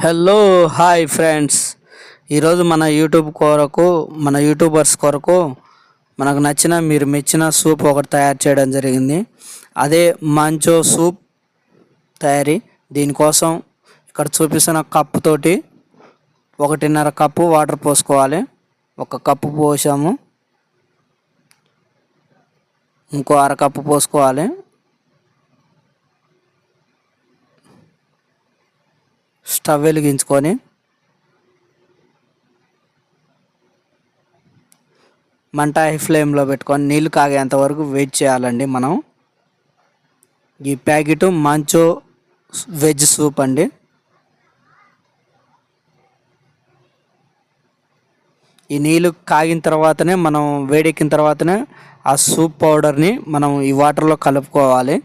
Hello hi friends ఈరోజు మన YouTube కొరకు మన యూట్యూబర్స్ కొరకు మనకు నచ్చిన మీరు మెచ్చిన సూప్ ఒకటి తయారు చేయడం జరిగింది. అదే మంచో సూప్ తయారీ. దీనికోసం ఇక్కడ చూపిస్తున్న కప్పు తోటి ఒకటిన్నర కప్పు వాటర్ పోసుకోవాలి. ఒక కప్పు పోసాము. ఇంకో అర కప్పు పోసుకోవాలి. స్టవ్ వెలిగించుకొని మంట హై ఫ్లేమ్లో పెట్టుకొని నీళ్ళు కాగేంత వరకు వెయిట్ చేయాలండి మనం. ఈ ప్యాకెట్ మంచో వెజ్ సూప్ అండి. ఈ నీళ్ళు కాగిన తర్వాతనే మనం వేడెక్కిన తర్వాతనే ఆ సూప్ పౌడర్ని మనం ఈ వాటర్లో కలుపుకోవాలి.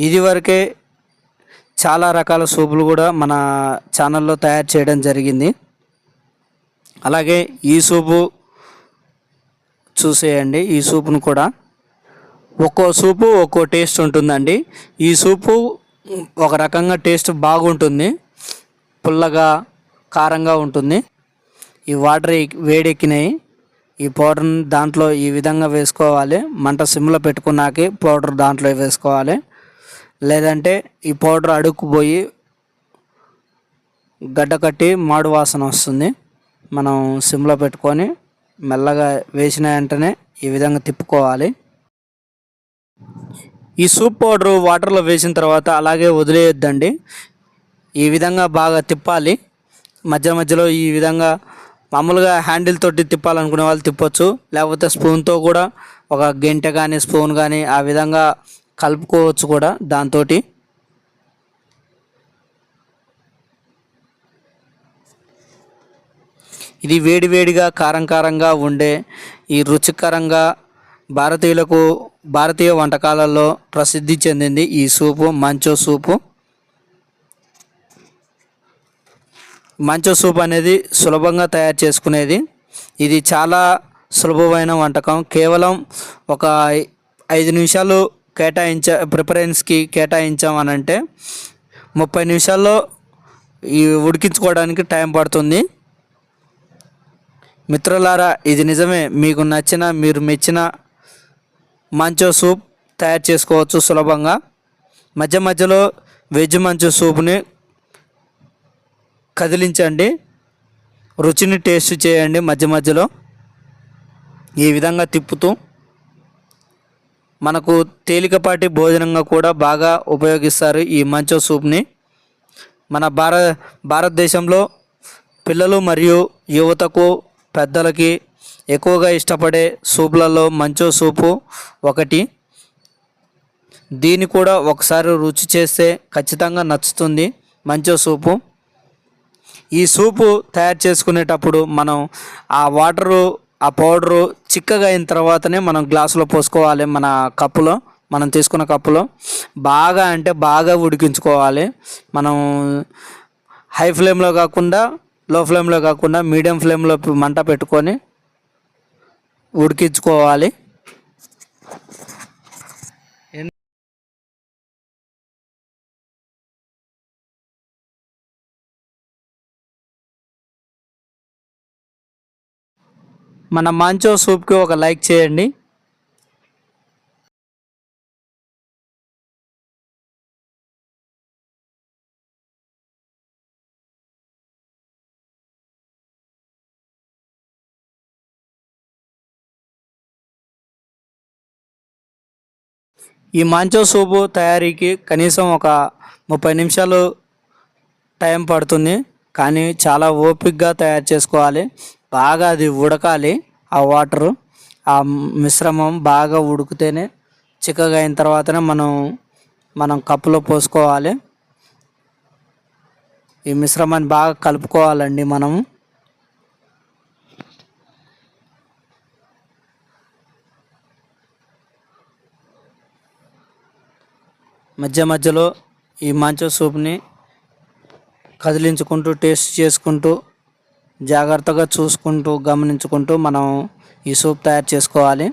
ఇదివరకే చాలా రకాల సూపులు కూడా మన ఛానల్లో తయారు చేయడం జరిగింది. అలాగే ఈ సూపు చూసేయండి ఈ సూపును కూడా. ఒక్కో సూపు ఒక్కో టేస్ట్ ఉంటుందండి. ఈ సూపు ఒక రకంగా టేస్ట్ బాగుంటుంది. పుల్లగా కారంగా ఉంటుంది. ఈ వాటర్ వేడెక్కినాయి. ఈ పౌడర్ని దాంట్లో ఈ విధంగా వేసుకోవాలి. మంట సిమ్లో పెట్టుకున్నాకే పౌడర్ దాంట్లో వేసుకోవాలి. లేదంటే ఈ పౌడర్ అడుక్కుపోయి గడ్డ కట్టి మాడు వాసన వస్తుంది. మనం సిమ్లో పెట్టుకొని మెల్లగా వేసిన వెంటనే ఈ విధంగా తిప్పుకోవాలి. ఈ సూప్ పౌడర్ వాటర్లో వేసిన తర్వాత అలాగే వదిలేయొద్దండి. ఈ విధంగా బాగా తిప్పాలి. మధ్య మధ్యలో ఈ విధంగా మామూలుగా హ్యాండిల్ తోటి తిప్పాలనుకునే వాళ్ళు తిప్పొచ్చు. లేకపోతే స్పూన్తో కూడా ఒక గంటె కానీ స్పూన్ కానీ ఆ విధంగా కలుపుకోవచ్చు కూడా దాంతో ఇది వేడివేడిగా కారం కారంగా ఉండే ఈ రుచికరంగా భారతీయులకు భారతీయ వంటకాలలో ప్రసిద్ధి చెందింది ఈ సూపు మంచో సూపు. మంచో సూప్ అనేది సులభంగా తయారు చేసుకునేది. ఇది చాలా సులభమైన వంటకం. కేవలం ఒక ఐదు నిమిషాలు కేటాయించ ప్రిఫరెన్స్కి కేటాయించామనంటే ముప్పై నిమిషాల్లో ఈ ఉడికించుకోవడానికి టైం పడుతుంది. మిత్రులారా ఇది నిజమే. మీకు నచ్చిన మీరు మెచ్చిన మంచో సూప్ తయారు చేసుకోవచ్చు సులభంగా. మధ్య మధ్యలో వెజ్ మంచో సూప్ని కదిలించండి. రుచిని టేస్ట్ చేయండి మధ్య మధ్యలో. ఈ విధంగా తిప్పుతూ మనకు తేలికపాటి భోజనంగా కూడా బాగా ఉపయోగిస్తారు ఈ మంచో సూప్ని. మన భార భారతదేశంలో పిల్లలు మరియు యువతకు పెద్దలకి ఎక్కువగా ఇష్టపడే సూపులలో మంచో సూపు ఒకటి. దీన్ని కూడా ఒకసారి రుచి చేస్తే ఖచ్చితంగా నచ్చుతుంది మంచో సూపు. ఈ సూపు తయారు చేసుకునేటప్పుడు మనం ఆ వాటరు ఆ పౌడరు చిక్కగా అయిన తర్వాతనే మనం గ్లాసులో పోసుకోవాలి మన కప్పులో. మనం తీసుకున్న కప్పులో. బాగా అంటే బాగా ఉడికించుకోవాలి. మనం హై ఫ్లేమ్లో కాకుండా లో ఫ్లేమ్లో కాకుండా మీడియం ఫ్లేమ్లో మంట పెట్టుకొని ఉడికించుకోవాలి. మన మంచో సూప్కి ఒక లైక్ చేయండి. ఈ మంచో సూపు తయారీకి కనీసం ఒక ముప్పై నిమిషాలు టైం పడుతుంది. కానీ చాలా ఓపిక్గా తయారు చేసుకోవాలి. బాగా అది ఉడకాలి. ఆ వాటరు ఆ మిశ్రమం బాగా ఉడికితేనే చిక్కగా అయిన తర్వాతనే మనం మనం కప్పులో పోసుకోవాలి. ఈ మిశ్రమాన్ని బాగా కలుపుకోవాలండి మనము. మధ్య మధ్యలో ఈ మంచో సూప్ని కదిలించుకుంటూ టేస్ట్ చేసుకుంటూ జాగ్రత్తగా చూసుకుంటూ గమనించుకుంటూ మనం ఈ సూప్ తయారు చేసుకోవాలి.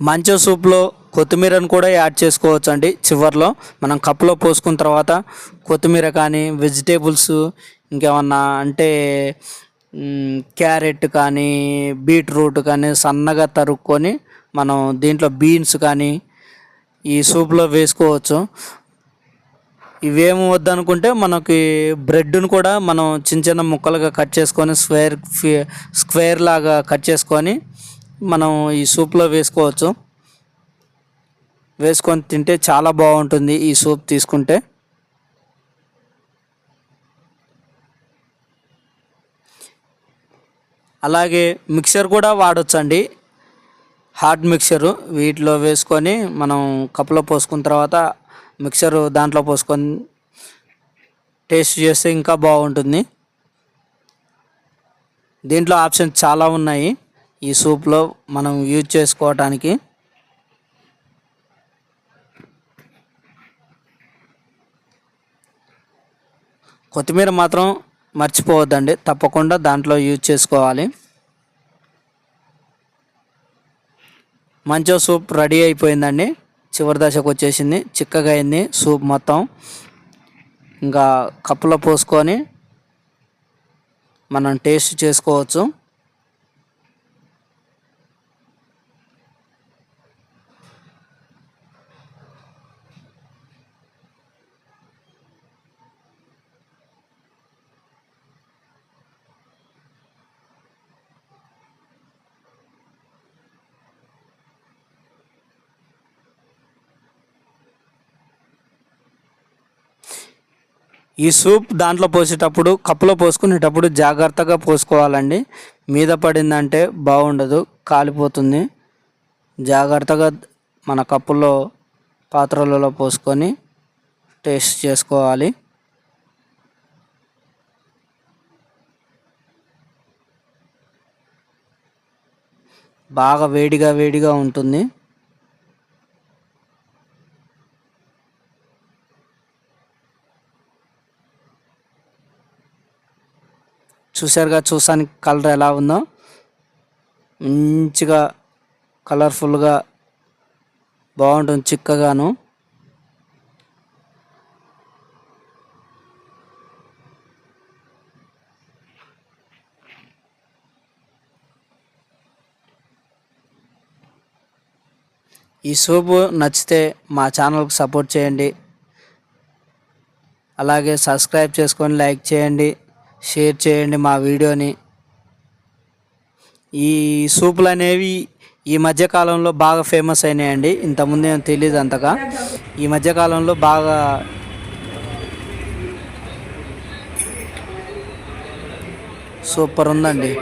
మంచి సూప్లో కొత్తిమీరను కూడా యాడ్ చేసుకోవచ్చు అండి చివరిలో మనం కప్పులో పోసుకున్న తర్వాత కొత్తిమీర కానీ వెజిటేబుల్స్ ఇంకేమన్నా అంటే క్యారెట్ కానీ బీట్రూట్ కానీ సన్నగా తరుక్కొని మనం దీంట్లో బీన్స్ కానీ ఈ సూప్లో వేసుకోవచ్చు. ఇవేమి వద్దనుకుంటే మనకి బ్రెడ్ను కూడా మనం చిన్న చిన్న ముక్కలుగా కట్ చేసుకొని స్క్వేర్ స్క్వేర్ లాగా కట్ చేసుకొని మనం ఈ సూప్లో వేసుకోవచ్చు. వేసుకొని తింటే చాలా బాగుంటుంది ఈ సూప్ తీసుకుంటే. అలాగే మిక్సర్ కూడా వాడొచ్చండి. హాట్ మిక్సరు వీటిలో వేసుకొని మనం కప్పులో పోసుకున్న తర్వాత మిక్సర్ దాంట్లో పోసుకొని టేస్ట్ చేస్తే ఇంకా బాగుంటుంది. దీంట్లో ఆప్షన్స్ చాలా ఉన్నాయి. ఈ సూప్లో మనం యూజ్ చేసుకోవటానికి. కొత్తిమీర మాత్రం మర్చిపోవద్దండి. తప్పకుండా దాంట్లో యూజ్ చేసుకోవాలి. మంచో సూప్ రెడీ అయిపోయిందండి. చివరి దశకు వచ్చేసింది. చిక్కగా అయింది సూప్ మొత్తం. ఇంకా కప్పులో పోసుకొని మనం టేస్ట్ చేసుకోవచ్చు. ఈ సూప్ దాంట్లో పోసేటప్పుడు కప్పులో పోసుకునేటప్పుడు జాగ్రత్తగా పోసుకోవాలండి. మీద పడిందంటే బాగుండదు కాలిపోతుంది. జాగ్రత్తగా మన కప్పులో పాత్రలలో పోసుకొని టేస్ట్ చేసుకోవాలి. బాగా వేడిగా వేడిగా ఉంటుంది. చూసారుగా చూసానికి కలర్ ఎలా ఉందో. మంచిగా కలర్ఫుల్గా బాగుంటుంది చిక్కగాను. ఈ సూపు నచ్చితే మా ఛానల్కి సపోర్ట్ చేయండి. అలాగే సబ్స్క్రైబ్ చేసుకొని లైక్ చేయండి. షేర్ చేయండి మా వీడియోని. ఈ సూపులు అనేవి ఈ మధ్యకాలంలో బాగా ఫేమస్ అయినాయండి. ఇంతకుముందు ఏం తెలియదు అంతగా. ఈ మధ్యకాలంలో బాగా సూపర్ ఉందండి.